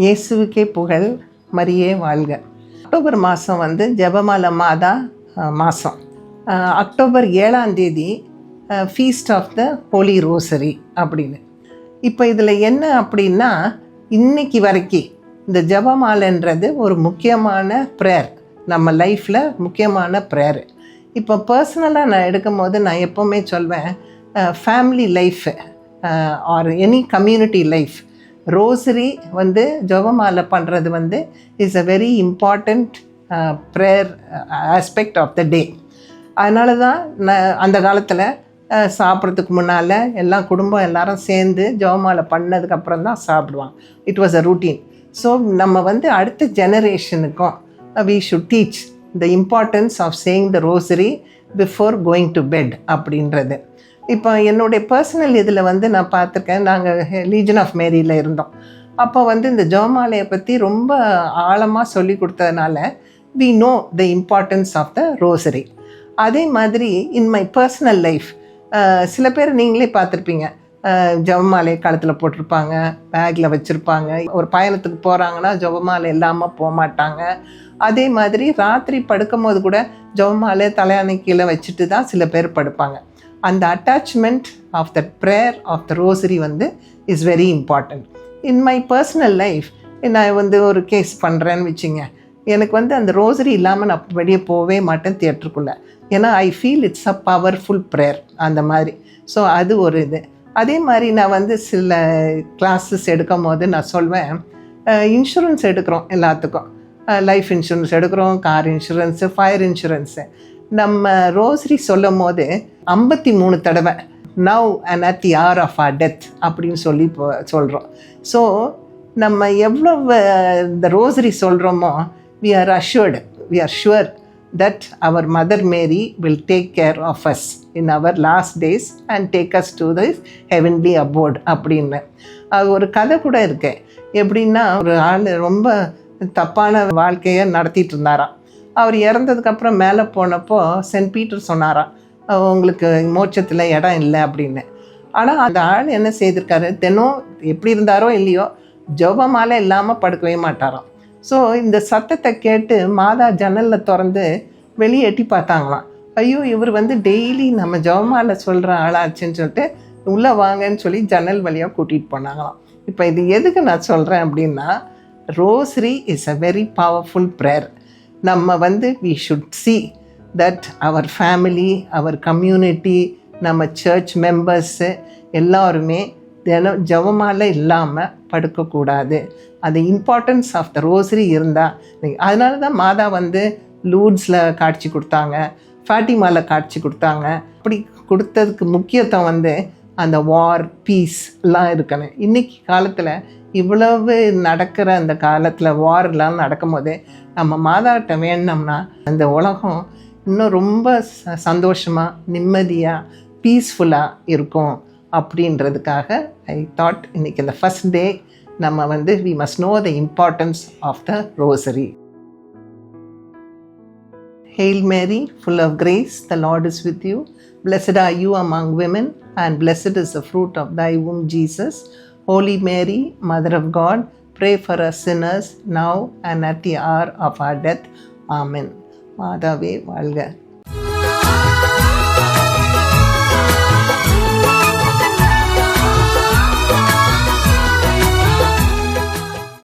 இயேசுவுக்கே புகழ் மரியே வாழ்க. அக்டோபர் மாதம் வந்து ஜெபமால மாதா மாதம். அக்டோபர் ஏழாம் தேதி feast of the holy rosary அப்படின்னு. இப்போ இதில் என்ன அப்படின்னா இன்னைக்கு வரைக்கும் இந்த ஜபமாலைன்றது ஒரு முக்கியமான ப்ரேயர் நம்ம லைஃப்பில் முக்கியமான ப்ரேயர் இப்போ பர்சனலாக நான் எடுக்கும்போது நான் எப்போவுமே சொல்வேன் family life or any community life rosary வந்து ஜெபமாலை பண்ணுறது வந்து is uh, uh, a very important prayer aspect of the day அதனால தான் நான் அந்த காலத்தில் சாப்பிட்றதுக்கு முன்னால் எல்லாம் குடும்பம் எல்லாரும் சேர்ந்து ஜெபமாலை பண்ணதுக்கப்புறம் தான் சாப்பிடுவான் it was a routine so நம்ம வந்து அடுத்த ஜெனரேஷனுக்கும் we should teach the importance of saying the rosary before going to bed அப்படின்றது. இப்போ என்னுடைய பர்சனல் இதில் வந்து நான் பார்த்துருக்கேன் நாங்கள் லீஜன் ஆஃப் மேரியில் இருந்தோம். அப்போ வந்து இந்த ஜோமாலையை பற்றி ரொம்ப ஆழமாக சொல்லி கொடுத்ததுனால we know the importance of the rosary அதே மாதிரி இன் மை பர்சனல் லைஃப் சில பேர் நீங்களே பார்த்துருப்பீங்க ஜபமாலை கழுத்தில் போட்டிருப்பாங்க பேக்கில் வச்சுருப்பாங்க. ஒரு பயணத்துக்கு போகிறாங்கன்னா ஜபமாலை இல்லாமல் போக மாட்டாங்க அதே மாதிரி ராத்திரி படுக்கும் போது கூட ஜபமாலை தலையாணி கீழே வச்சுட்டு தான் சில பேர் படுப்பாங்க. அந்த attachment of the prayer of the rosary வந்து is very important in my personal life நான் வந்து ஒரு கேஸ் பண்ணுறேன்னு வச்சுங்க. எனக்கு வந்து அந்த ரோசரி இல்லாமல் நான் வெளியே போகவே மாட்டேன் தியேட்டருக்குள்ளே ஏன்னா I feel it's a powerful prayer அந்த மாதிரி. ஸோ அது ஒரு இது. அதே மாதிரி நான் வந்து சில கிளாஸஸ் எடுக்கும் போது நான் சொல்வேன் இன்சூரன்ஸ் எடுக்கிறோம் எல்லாத்துக்கும். லைஃப் இன்சூரன்ஸ் எடுக்கிறோம் கார் இன்சூரன்ஸு ஃபயர் இன்சூரன்ஸு நம்ம ரோஸ்ரி சொல்லும் போது ஐம்பத்தி மூணு தடவை now and at the hour of our death அப்படின்னு சொல்லி இப்போ சொல்கிறோம் ஸோ நம்ம எவ்வளோ இந்த ரோசரி சொல்கிறோமோ we are assured we are sure that our mother Mary will take care of us in our last days and take us to the heavenly abode அப்படின்னு. அது ஒரு கதை கூட இருக்கு. எப்படின்னா ஒரு ஆள் ரொம்ப தப்பான வாழ்க்கையை நடத்திட்டு இருந்தாராம் அவர் இறந்ததுக்கப்புறம் மேலே போனப்போ சென்ட் பீட்டர் சொன்னாராம் உங்களுக்கு மோட்சத்தில் இடம் இல்லை அப்படின்னு. ஆனால் அந்த ஆள் என்ன செய்திருக்காரு? தினம் எப்படி இருந்தாரோ இல்லையோ ஜோபமாலை இல்லாமல் படுக்கவே மாட்டாராம். ஸோ இந்த சத்தத்தை கேட்டு மாதா ஜன்னலில் திறந்து வெளியே எட்டி பார்த்தாங்களாம். ஐயோ இவர் வந்து டெய்லி நம்ம ஜவமால சொல்கிற ஆளாச்சுன்னு சொல்லிட்டு உள்ளே வாங்கன்னு சொல்லி ஜன்னல் வழியாக கூட்டிகிட்டு போனாங்களாம். இப்போ இது எதுக்கு நான் சொல்கிறேன் அப்படின்னா rosary is a very powerful prayer நம்ம வந்து we should see that our family our community நம்ம சர்ச் மெம்பர்ஸு எல்லாருமே தினம் ஜவமால இல்லாமல் படுக்கக்கூடாது. அது இம்பார்ட்டன்ஸ் ஆஃப் த ரோசரி இருந்தால் அதனால தான் மாதா வந்து லூட்ஸில் காட்சி கொடுத்தாங்க ஃபாட்டிமாவில் காட்சி கொடுத்தாங்க. அப்படி கொடுத்ததுக்கு முக்கியத்துவம் வந்து அந்த வார் பீஸ் எல்லாம் இருக்கணும். இன்றைக்கி காலத்தில் இவ்வளவு நடக்கிற அந்த காலத்தில் வார்லாம் நடக்கும் போது நம்ம மாதாட்ட வேணும்னா அந்த உலகம் இன்னும் ரொம்ப ச சந்தோஷமாக நிம்மதியாக பீஸ்ஃபுல்லாக இருக்கும். அப்படின்றதுக்காக ஐ தாட் இன்றைக்கி இந்த ஃபஸ்ட் டே நம்ம வந்து we must know the importance of the rosary Hail Mary, full of grace, the Lord is with you. Blessed are you among women, and blessed is the fruit of thy womb, Jesus. Holy Mary, Mother of God, pray for us sinners now and at the hour of our death. Amen. மாதாவே வாழ்க